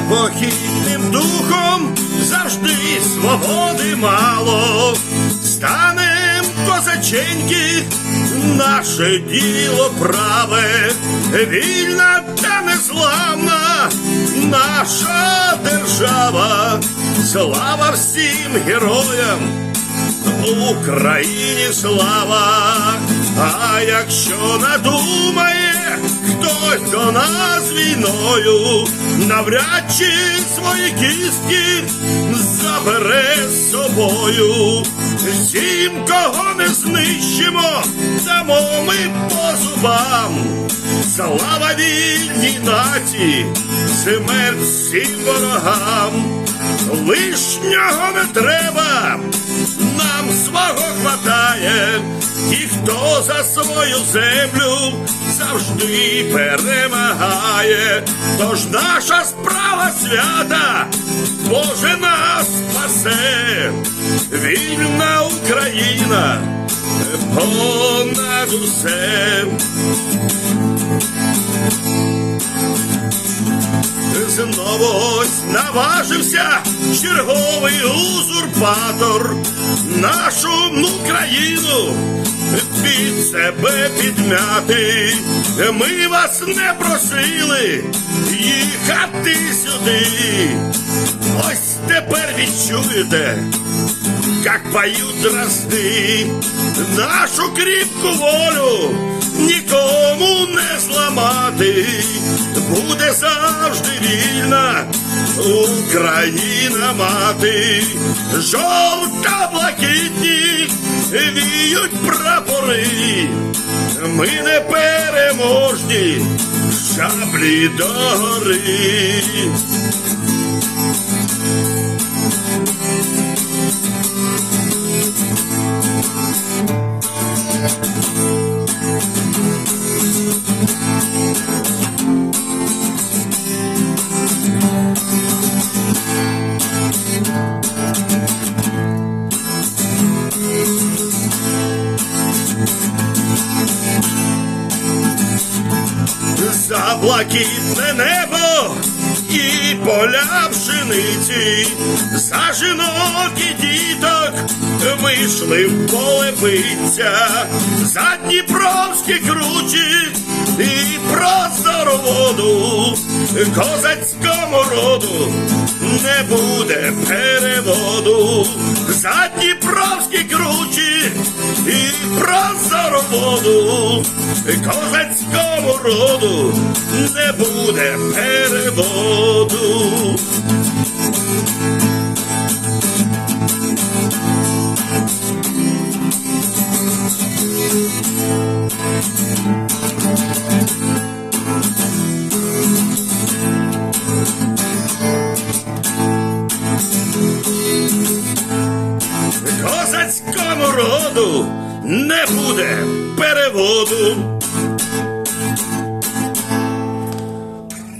непохитним духом завжди свободи мало. Станем козаченьки, наше діло праве, вільна та незламна наша держава, слава всім героям. Україні слава, а якщо надумає до нас війною, навряд чи свої кістки забере з собою. Всім, кого не знищимо, дамо ми по зубам. Слава вільній нації, смерть всім ворогам. Лишнього не треба, хто за свою землю завжди перемагає. Тож наша справа свята, Боже нас спасе, вільна Україна понад усе. Знову ось наважився черговий узурпатор нашу Україну під себе підмяти. Ми вас не просили їхати сюди. Ось тепер відчуєте, як поють дрозди, нашу кріпку волю нікому не зламати, буде завжди вільна Україна мати, жовто-блакитні віють прапори, ми не переможні, шаблі догори. За блакитне небо і поля пшениці, за жінок і діток вийшли в поле биться, за Дніпровські кручі і простору воду, козацькому роду не буде переводу, за Дніпровські воду, козацькому роду не буде переводу. Козацькому роду не буде переводу.